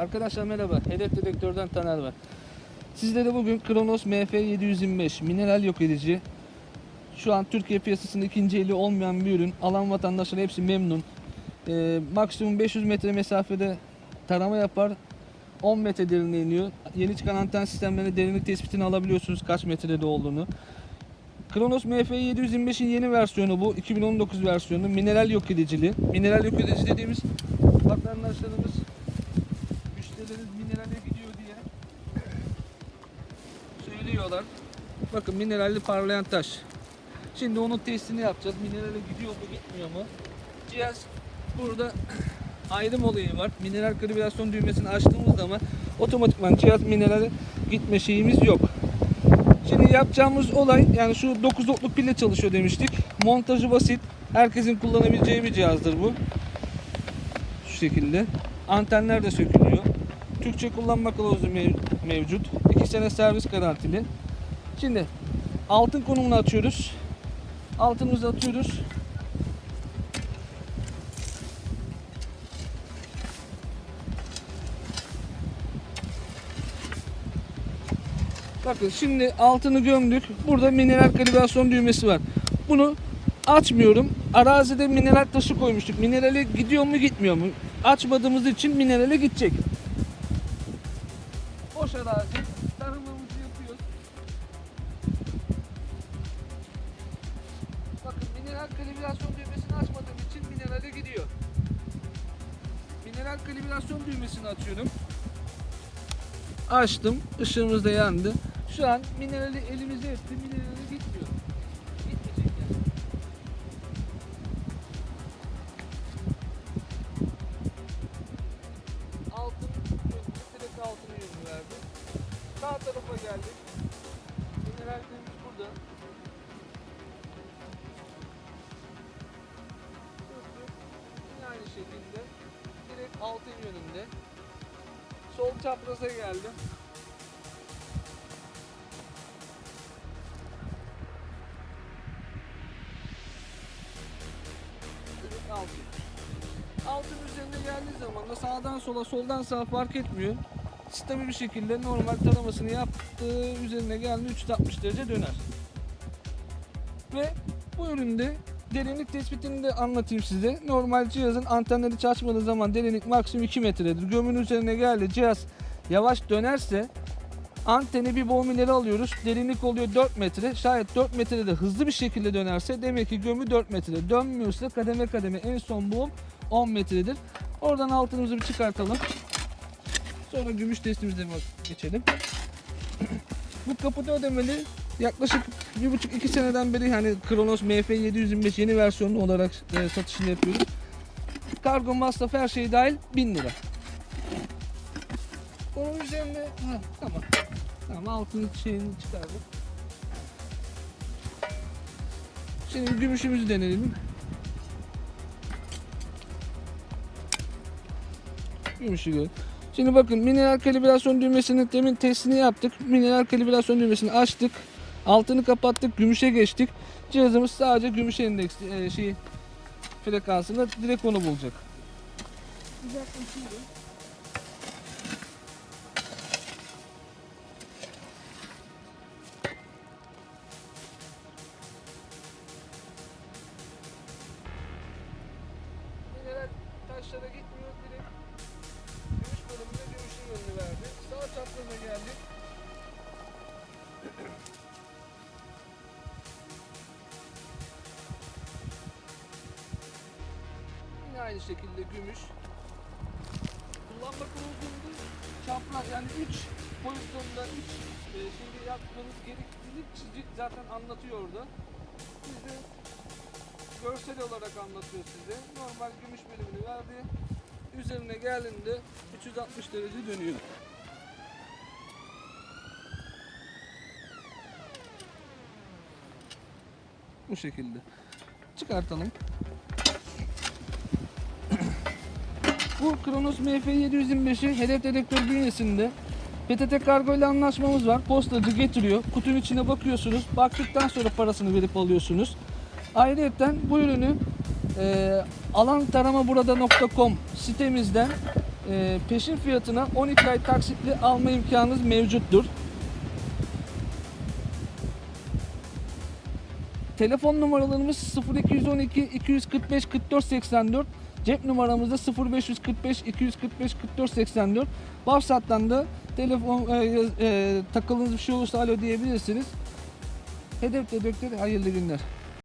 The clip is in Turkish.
Arkadaşlar merhaba. Hedef Dedektör'den Taner var. Sizlere bugün Kronos MF725 mineral yok edici. Şu an Türkiye piyasasında ikinci eli olmayan bir ürün. Alan vatandaşlar hepsi memnun. Ee, maksimum 500 metre mesafede tarama yapar. 10 metre derinliğe iniyor. Yeni çıkan anten sistemlerinde derinlik tespitini alabiliyorsunuz kaç metrede olduğunu. Kronos MF725'in yeni versiyonu bu. 2019 versiyonu. Mineral yok edicili. Mineral yok edici dediğimiz vatandaşlarımız müşterileriniz minerale gidiyor diye söylüyorlar. Bakın mineralli parlayan taş. Şimdi onun testini yapacağız. Minerale gidiyor mu gitmiyor mu? Cihaz burada ayrım olayı var. Mineral kalibrasyon düğmesini açtığımız zaman otomatikman cihaz minerale gitme şeyimiz yok. Şimdi yapacağımız olay yani şu 9 voltluk pille çalışıyor demiştik. Montajı basit. Herkesin kullanabileceği bir cihazdır bu. Şu şekilde. Antenler de sökülüyor. Türkçe kullanma kılavuzu mev- mevcut. 2 sene servis garantili. Şimdi altın konumunu açıyoruz. Altınımızı atıyoruz. Bakın şimdi altını gömdük. Burada mineral kalibrasyon düğmesi var. Bunu açmıyorum. Arazide mineral taşı koymuştuk. Minerale gidiyor mu gitmiyor mu? Açmadığımız için minerale gidecek. Boş arazi. Tarımımızı yapıyoruz. Bakın mineral kalibrasyon düğmesini açmadığım için minerale gidiyor. Mineral kalibrasyon düğmesini açıyorum. Açtım. Işığımız da yandı. Şu an minerali elimize etti. Minerali gitmiyor. Geldik. Minerallerimiz burada. Sürdük. Yine aynı şekilde. Direkt altın yönünde. Sol çapraza geldim. Altın. Altın üzerine geldiği zaman da sağdan sola soldan sağa fark etmiyor. Stabil bir şekilde normal taramasını yaptığı üzerine geldi 360 derece döner. Ve bu üründe derinlik tespitini de anlatayım size. Normal cihazın antenleri çalışmadığı zaman derinlik maksimum 2 metredir. Gömün üzerine geldi cihaz yavaş dönerse anteni bir boğum ileri alıyoruz. Derinlik oluyor 4 metre. Şayet 4 metrede hızlı bir şekilde dönerse demek ki gömü 4 metre. Dönmüyorsa kademe kademe en son boğum 10 metredir. Oradan altınımızı bir çıkartalım. Sonra gümüş testimize geçelim. Bu kaputu ödemeli yaklaşık bir buçuk iki seneden beri hani Kronos MF725 yeni versiyonu olarak e, satışını yapıyoruz. Kargo masraf her şey dahil 1000 lira. Onun üzerinde ha, tamam. Tamam altın şeyini çıkardık. Şimdi gümüşümüzü deneyelim. Gümüşü gör. Şimdi bakın mineral kalibrasyon düğmesinin demin testini yaptık. Mineral kalibrasyon düğmesini açtık. Altını kapattık. Gümüşe geçtik. Cihazımız sadece gümüş endeks e, şey frekansında direkt onu bulacak. Bir aynı şekilde gümüş. Kullanma kılavuzunda çapraz yani 3 pozisyonda 3 e, şeyi yapmanız gerektiğini çizik zaten anlatıyor orada. Size görsel olarak anlatıyor size. Normal gümüş bölümünü verdi. Üzerine geldiğinde 360 derece dönüyor. Bu şekilde. Çıkartalım. Bu Kronos MF725'i hedef dedektör bünyesinde PTT kargo ile anlaşmamız var. Postacı getiriyor. Kutunun içine bakıyorsunuz. Baktıktan sonra parasını verip alıyorsunuz. Ayrıca bu ürünü e, alantaramaburada.com sitemizden e, peşin fiyatına 12 ay taksitli alma imkanınız mevcuttur. Telefon numaralarımız 0212 245 44 84. Cep numaramız da 0545 245 44 84. WhatsApp'tan da telefon e, e, takıldığınız bir şey olursa alo diyebilirsiniz. Hedef dedektör hayırlı günler.